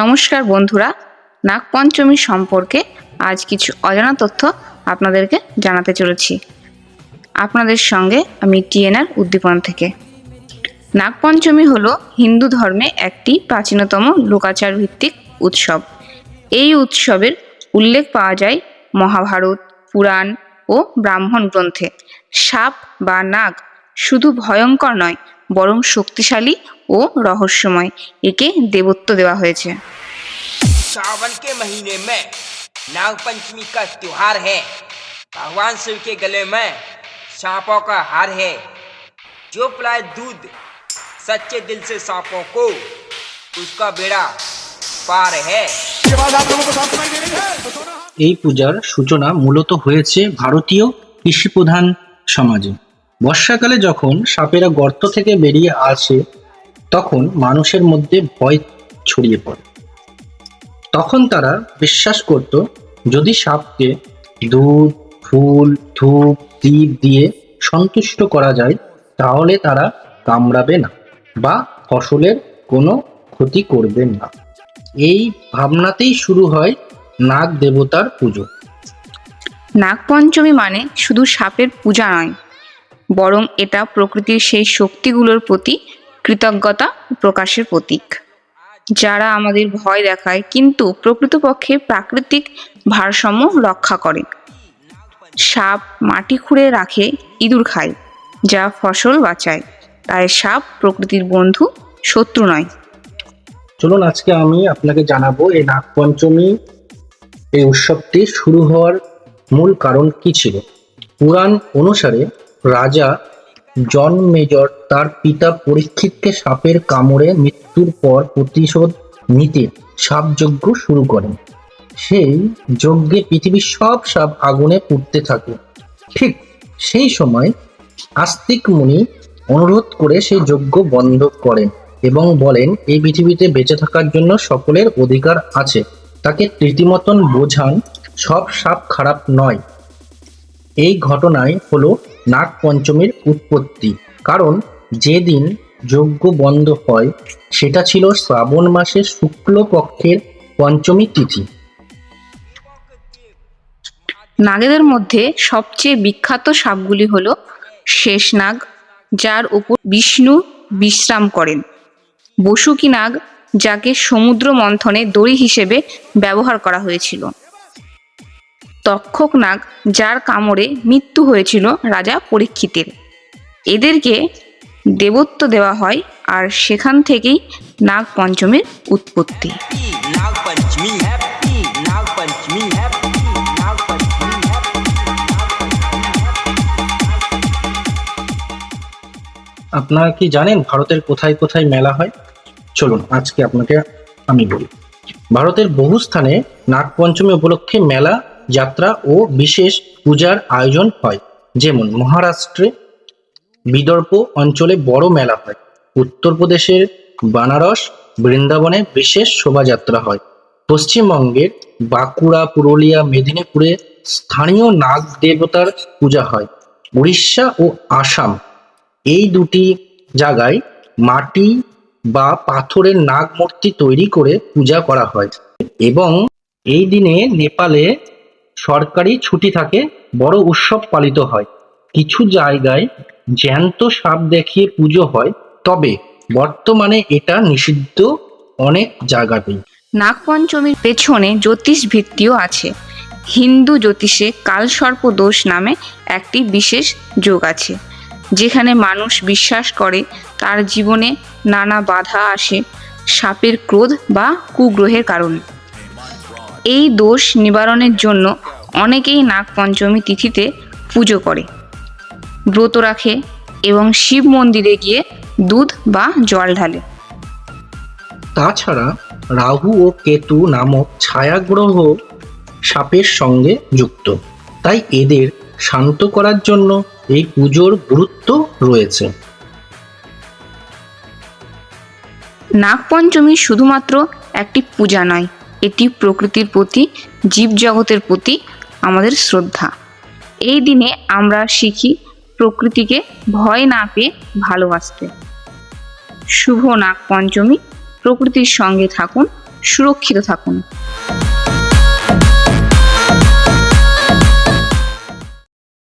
নমস্কার বন্ধুরা, নাগপঞ্চমী সম্পর্কে আজ কিছু অজানা তথ্য আপনাদেরকে জানাতে চলেছি। আপনাদের সঙ্গে আমি টিএনআর উদ্দীপন থেকে। নাগপঞ্চমী হল হিন্দু ধর্মে একটি প্রাচীনতম লোকাচার ভিত্তিক উৎসব। এই উৎসবের উল্লেখ পাওয়া যায় মহাভারত, পুরাণ ও ব্রাহ্মণ গ্রন্থে। সাপ বা নাগ শুধু ভয়ঙ্কর নয়, বরং শক্তিশালী ও রহস্যময় একে দেবত্ব দেওয়া হয়েছে सावन के महीने में नाग पंचमी का त्योहार है भगवान शिव के गले में सांपों का हार है जो पिलाए दूध सच्चे दिल से सांपों को उसका बेड़ा पार है এই পূজার সূচনা মূলত হয়েছে ভারতীয় কৃষিপ্রধান সমাজে বর্ষাকালে যখন সাপেরা গর্ত থেকে বেরিয়ে আসে তখন মানুষের মধ্যে ভয় ছড়িয়ে পড়ে। তখন তারা বিশ্বাস করত, যদি সাপকে দুধ, ফুল, ধূপ দ্বীপ দিয়ে সন্তুষ্ট করা যায়, তাহলে তারা কামড়াবে না বা ফসলের কোনো ক্ষতি করবে না। এই ভাবনাতেই শুরু হয় নাগ দেবতার পুজো। নাগপঞ্চমী মানে শুধু সাপের পূজা নয়, বরং এটা প্রকৃতির সেই শক্তিগুলোর প্রতি কৃতজ্ঞতা প্রকাশের প্রতীক। যারা আমাদের ভয় দেখায়, কিন্তু প্রকৃতপক্ষে প্রাকৃতিক ভারসাম্য রক্ষা করে। সাপ মাটি খুঁড়ে রাখে, ইঁদুর খায়, যা ফসল বাঁচায়। তাই সাপ প্রকৃতির বন্ধু, শত্রু নয়। চলুন আজকে আমি আপনাকে জানাব, এই নাগপঞ্চমী, এই উৎসবটি শুরু হওয়ার মূল কারণ কি ছিল? পুরাণ অনুসারে রাজা জন মেজর তার পিতা পরীক্ষিতকে সাপের কামড়ে মৃত্যুর পর প্রতিশোধ নিতে সাপযজ্ঞ শুরু করেন। সেই যজ্ঞে পৃথিবীর সব সাপ আগুনে পুড়তে থাকে। ঠিক সেই সময় আস্তিক মুনি অনুরোধ করে সেই যজ্ঞ বন্ধ করেন এবং বলেন, এই পৃথিবীতে বেঁচে থাকার জন্য সকলের অধিকার আছে। তাকে রীতিমতন বোঝান, সব সাপ খারাপ নয়। এই ঘটনায় হলো নাগ পঞ্চমীর উৎপত্তি। কারণ যেদিন যজ্ঞ বন্ধ হয়, সেটা ছিল শ্রাবণ মাসের শুক্লপক্ষের পঞ্চমী তিথি। নাগেদের মধ্যে সবচেয়ে বিখ্যাত সাপগুলি হল শেষনাগ, যার উপর বিষ্ণু বিশ্রাম করেন। বসুকি নাগ যাকে সমুদ্র মন্থনে দড়ি হিসেবে ব্যবহার করা হয়েছিল। তক্ষক নাগ যার কামড়ে মৃত্যু হয়েছিল রাজা পরীক্ষিতের। এদেরকে দেবত্ব দেওয়া হয় আর সেখান থেকেই নাগ পঞ্চমীর উৎপত্তি আপনারা কি জানেন ভারতের কোথায় কোথায় মেলা হয়? চলুন আজকে আপনাকে আমি বলি। ভারতের বহু স্থানে নাগ পঞ্চমী উপলক্ষে মেলা যাত্রা ও বিশেষ পূজার আয়োজন হয়। যেমন মহারাষ্ট্রে বিদর্ভ অঞ্চলে বড় মেলা হয়। উত্তরপ্রদেশের বানারস বৃন্দাবনে বিশেষ শোভাযাত্রা হয়। পশ্চিমবঙ্গের বাঁকুড়া, পুরুলিয়া, মেদিনীপুরে স্থানীয় নাগ দেবতার পূজা হয়। উড়িষ্যা ও আসাম এই দুটি জায়গায় মাটি বা পাথরের নাগ মূর্তি তৈরি করে পূজা করা হয়। এবং এই দিনে নেপালে সরকারি ছুটি থাকে, বড় উৎসব পালিত হয়। কিছু জায়গায় জ্যান্ত সাপ দেখিয়ে পুজো হয়, তবে বর্তমানে এটা নিষিদ্ধ অনেক জায়গাতেই। নাগপঞ্চমীর পেছনে জ্যোতিষ ভিত্তিও আছে। হিন্দু জ্যোতিষে কালসর্প দোষ নামে একটি বিশেষ যোগ আছে, যেখানে মানুষ বিশ্বাস করে তার জীবনে নানা বাধা আসে সাপের ক্রোধ বা কুগ্রহের কারণে। এই দোষ নিবারণের জন্য অনেকেই নাগপঞ্চমী তিথিতে পুজো করে। ব্রত রাখে এবং শিব মন্দিরে গিয়ে দুধ বা জল ঢালে। তাছাড়া রাহু ও কেতু নামক ছায়াগ্রহ সাপের সঙ্গে যুক্ত। তাই এদের শান্ত করার জন্য এই পুজোর গুরুত্ব রয়েছে। নাগপঞ্চমী শুধুমাত্র একটি পূজা নয় এটি প্রকৃতির প্রতি, জীবজগতের প্রতি আমাদের শ্রদ্ধা। এই দিনে আমরা শিখি প্রকৃতিকে ভয় না পেয়ে ভালোবাসতে। শুভ নাগ পঞ্চমী প্রকৃতির সঙ্গে থাকুন, সুরক্ষিত থাকুন।